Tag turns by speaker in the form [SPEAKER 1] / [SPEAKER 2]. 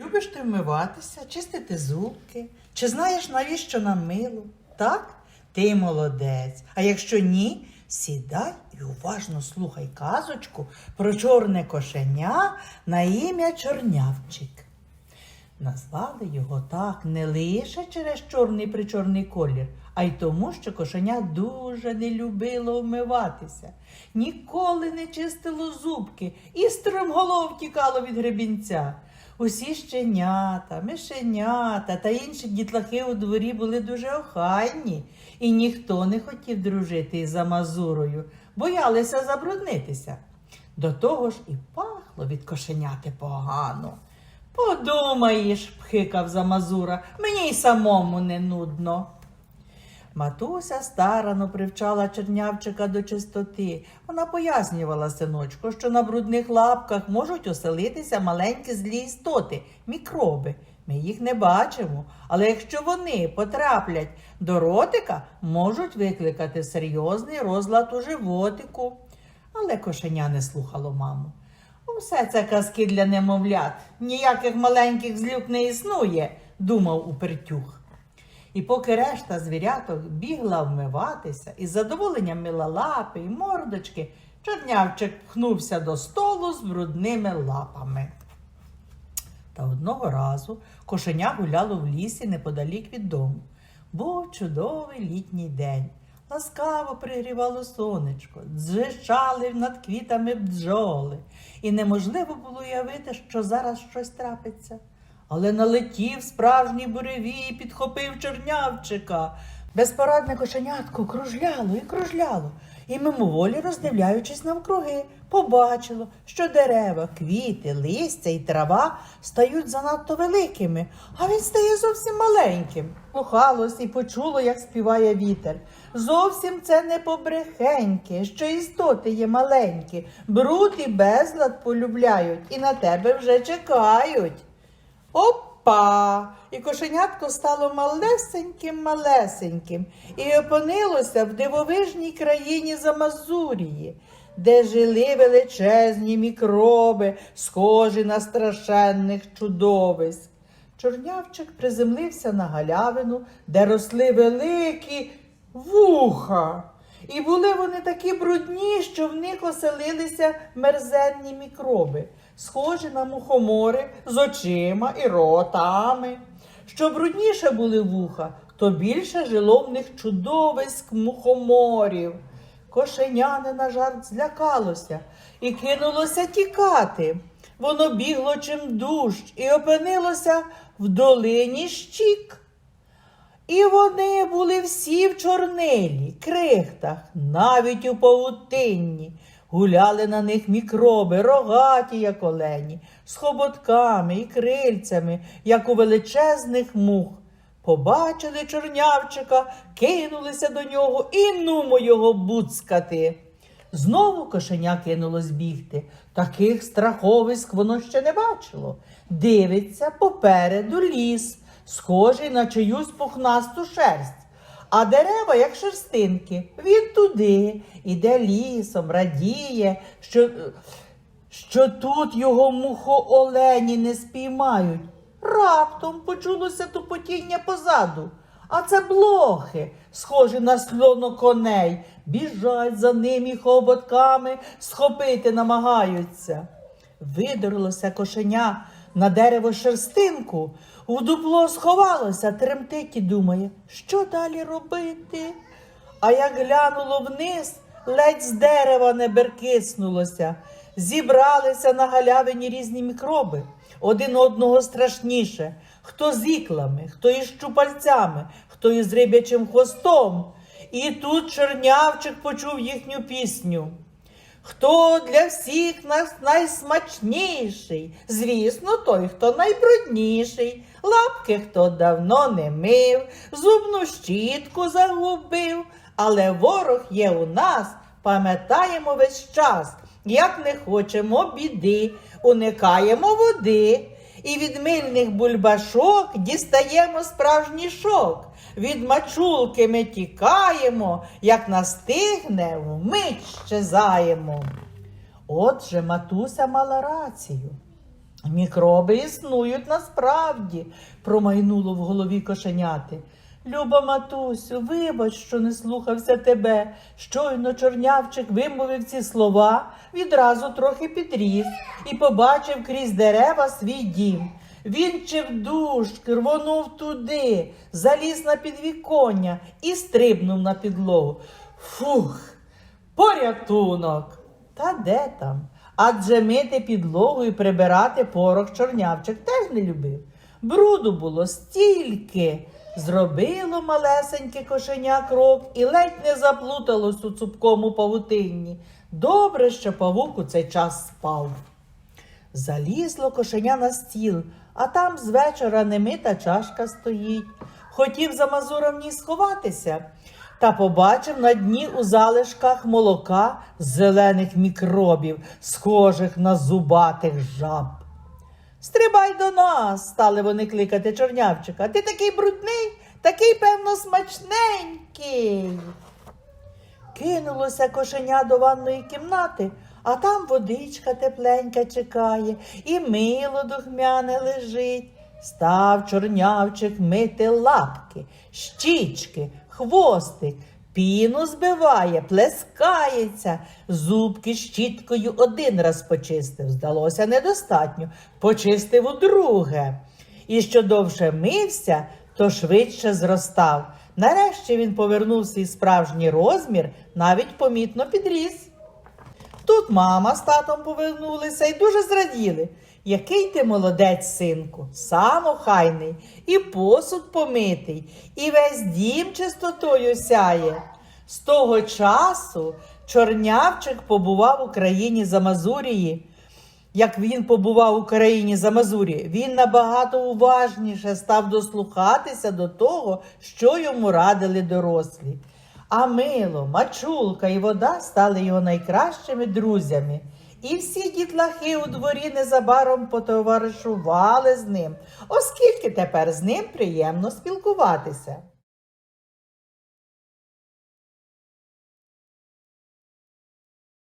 [SPEAKER 1] Любиш ти вмиватися, чистити зубки? Чи знаєш, навіщо нам мило? Так? Ти молодець. А якщо ні, сідай і уважно слухай казочку про чорне кошеня на ім'я Чорнявчик. Назвали його так не лише через чорний причорний колір, а й тому, що кошеня дуже не любило вмиватися, ніколи не чистило зубки і стромголов тікало від гребінця. Усі щенята, мишенята та інші дітлахи у дворі були дуже охайні, і ніхто не хотів дружити із Амазурою, боялися забруднитися. До того ж і пахло від кошеняти погано. Подумаєш, пхикав Замазура, мені й самому не нудно. Матуся старано привчала чернявчика до чистоти. Вона пояснювала синочку, що на брудних лапках можуть оселитися маленькі злі істоти, мікроби. Ми їх не бачимо, але якщо вони потраплять до ротика, можуть викликати серйозний розлад у животику. Але кошеня не слухало маму. Усе це казки для немовлят. Ніяких маленьких злюк не існує, думав упертюх. І поки решта звіряток бігла вмиватися і з задоволенням мила лапи й мордочки, чорнявчик пхнувся до столу з брудними лапами. Та одного разу кошеня гуляло в лісі неподалік від дому. Був чудовий літній день. Ласкаво пригрівало сонечко, дзжищали над квітами бджоли, і неможливо було уявити, що зараз щось трапиться. Але налетів справжній буревій і підхопив чорнявчика. Безпорадне кошенятко кружляло і кружляло, і мимоволі роздивляючись навкруги, побачило, що дерева, квіти, листя і трава стають занадто великими, а він стає зовсім маленьким. Слухалось і почуло, як співає вітер. Зовсім це не побрехеньки, що істоти є маленькі, бруд і безлад полюбляють і на тебе вже чекають. Опа! І кошенятко стало малесеньким, малесеньким і опинилося в дивовижній країні Замазурії, де жили величезні мікроби, схожі на страшенних чудовиськ. Чорнявчик приземлився на галявину, де росли великі вуха. І були вони такі брудні, що в них оселилися мерзенні мікроби, схожі на мухомори з очима і ротами. Що брудніше були вуха, то більше жило в них чудовиськ мухоморів. Кошеняне на жарт злякалося і кинулося тікати. Воно бігло чим дужч і опинилося в долині щік. І вони були всі в чорнилі, крихтах, навіть у павутинні. Гуляли на них мікроби, рогаті, як олені, з хоботками і крильцями, як у величезних мух. Побачили чорнявчика, кинулися до нього і нумо його буцкати. Знову кошеня кинулось бігти. Таких страховиськ воно ще не бачило. Дивиться попереду ліс, схожий на чиюсь пухнасту шерсть. А дерева, як шерстинки, він туди, іде лісом, радіє, що, що тут його мухоолені не спіймають. Раптом почулося тупотіння позаду. А це блохи, схожі на слоноконей, біжать за ним і хоботками схопити намагаються. Видерлося кошеня на дерево шерстинку, в дупло сховалося, тремтить і думає, що далі робити. А як глянуло вниз, ледь з дерева не беркиснулося. Зібралися на галявині різні мікроби, один одного страшніше. Хто з іклами, хто із щупальцями, хто із рибячим хвостом. І тут чорнявчик почув їхню пісню. Хто для всіх нас найсмачніший? Звісно, той, хто найбрудніший. Лапки хто давно не мив, зубну щітку загубив. Але ворог є у нас, пам'ятаємо весь час. Як не хочемо біди, уникаємо води. І від мильних бульбашок дістаємо справжній шок. Від мачулки ми тікаємо, як настигне, вмить щезаємо. Отже, матуся мала рацію. Мікроби існують насправді, промайнуло в голові кошеняти. Люба матусю, вибач, що не слухався тебе. Щойно чорнявчик вимовив ці слова, відразу трохи підріс і побачив крізь дерева свій дім. Він чив дужки, рвонув туди, заліз на підвіконня і стрибнув на підлогу. Фух, порятунок! Та де там? Адже мити підлогу і прибирати порох чорнявчик теж не любив. Бруду було стільки. Зробило малесеньке кошеня крок і ледь не заплуталось у цупкому павутинні. Добре, що павук у цей час спав. Залізло кошеня на стіл, а там з вечора немита чашка стоїть. Хотів за мазуром в ній сховатися, та побачив на дні у залишках молока зелених мікробів, схожих на зубатих жаб. Стрибай до нас, стали вони кликати чорнявчика. Ти такий брудний, такий, певно, смачненький. Кинулося кошеня до ванної кімнати, а там водичка тепленька чекає, і мило духмяне лежить. Став чорнявчик мити лапки, щічки, хвостик, піну збиває, плескається, зубки щіткою один раз почистив. Здалося недостатньо, почистив удруге. І що довше мився, то швидше зростав. Нарешті він повернув свій справжній розмір, навіть помітно підріс. Тут мама з татом повернулися і дуже зраділи. Який ти молодець, синку, сам охайний, і посуд помитий, і весь дім чистотою сяє. З того часу чорнявчик побував у країні Замазурії. Як він побував у країні Замазурії, він набагато уважніше став дослухатися до того, що йому радили дорослі. А мило, мачулка і вода стали його найкращими друзями. І всі дітлахи у дворі незабаром потоваришували з ним, оскільки тепер з ним приємно спілкуватися.